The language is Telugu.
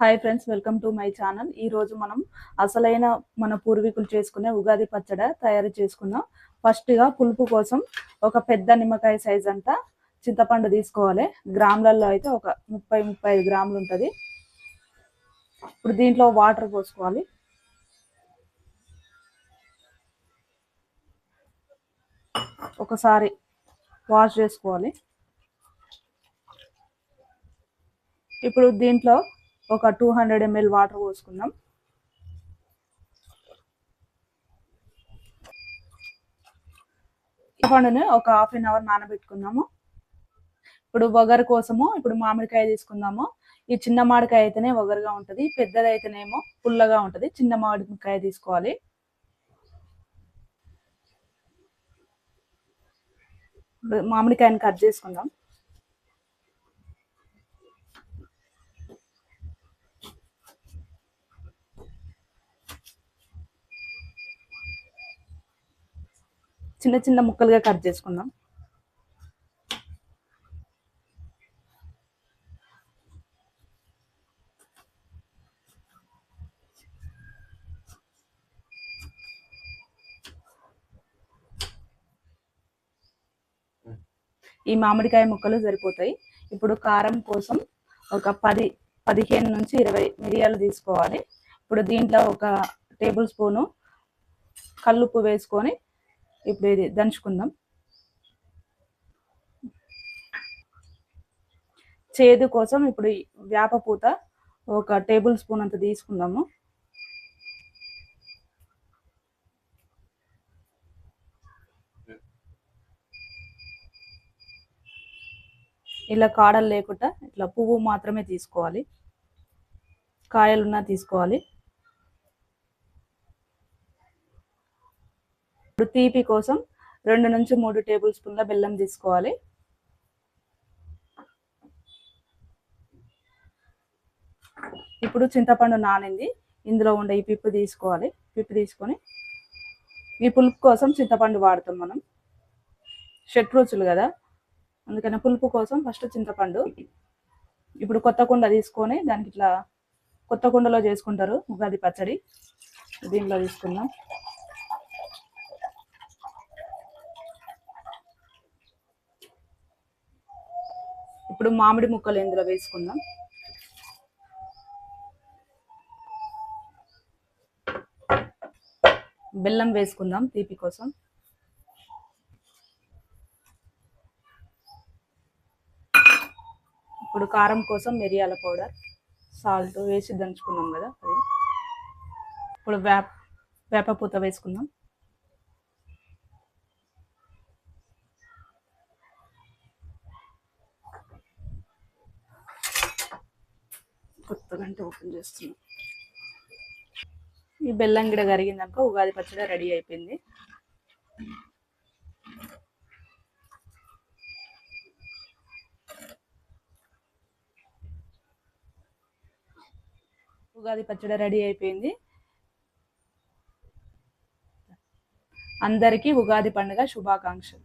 Hi friends welcome to my channel ఈ రోజు మనం అసలైన మన పూర్వీకులు చేసుకునే ఉగాది పచ్చడ తయారు చేసుకుందాం. ఫస్ట్గా పులుపు కోసం ఒక పెద్ద నిమ్మకాయ సైజ్ అంతా చింతపండు తీసుకోవాలి. గ్రాములలో అయితే ఒక ముప్పై ముప్పై ఐదు గ్రాములు ఉంటుంది. ఇప్పుడు దీంట్లో వాటర్ పోసుకోవాలి. ఒకసారి వాష్ చేసుకోవాలి. ఇప్పుడు దీంట్లో ఒక టూ హండ్రెడ్ ఎంఎల్ వాటర్ పోసుకుందాం. పండుని ఒక హాఫ్ అన్ అవర్ నానబెట్టుకుందాము. ఇప్పుడు వగరు కోసము ఇప్పుడు మామిడికాయ తీసుకుందాము. ఈ చిన్న మామిడికాయ అయితేనే వగరుగా ఉంటుంది పెద్దది అయితేనేమో పుల్లగా ఉంటుంది. చిన్న మామిడికాయ తీసుకోవాలి. మామిడికాయని కట్ చేసుకుందాం. చిన్న చిన్న ముక్కలుగా కట్ చేసుకుందాం. ఈ మామిడికాయ ముక్కలు సరిపోతాయి. ఇప్పుడు కారం కోసం ఒక పది పదిహేను నుంచి ఇరవై మిరియాలు తీసుకోవాలి. ఇప్పుడు దీంట్లో ఒక టేబుల్ స్పూను కల్లుప్పు వేసుకొని ఇప్పుడు ఇది దంచుకుందాం. చేదు కోసం ఇప్పుడు వేప పూత ఒక టేబుల్ స్పూన్ అంత తీసుకుందాము. ఇలా కాడలు లేకుండా ఇట్లా పువ్వు మాత్రమే తీసుకోవాలి. కాయలున్నా తీసుకోవాలి. ఇప్పుడు తీపి కోసం రెండు నుంచి మూడు టేబుల్ స్పూన్ల బెల్లం తీసుకోవాలి. ఇప్పుడు చింతపండు నానింది. ఇందులో ఉండే ఈ పిప్పు తీసుకోవాలి. పిప్పు తీసుకొని ఈ పులుపు కోసం చింతపండు వాడతాం మనం. షట్ రుచులు కదా. అందుకని పులుపు కోసం ఫస్ట్ చింతపండు. ఇప్పుడు కొత్త కుండ తీసుకొని దానికి ఇట్లా కొత్త కుండలో చేసుకుంటారు. ఉగాది పచ్చడి. దీనిలో తీసుకుందాం. ఇప్పుడు మామిడి ముక్కలు ఇందులో వేసుకుందాం. బెల్లం వేసుకుందాం తీపి కోసం. ఇప్పుడు కారం కోసం మిరియాల పౌడర్ సాల్ట్ వేసి దంచుకున్నాం కదా అది. ఇప్పుడు వేప వేప పూత వేసుకుందాం. కొత్తగా ఓపెన్ చేస్తున్నాం. ఈ బెల్లం గిడ కరిగిందాక ఉగాది పచ్చడి రెడీ అయిపోయింది. ఉగాది పచ్చడి రెడీ అయిపోయింది. అందరికీ ఉగాది పండుగ శుభాకాంక్షలు.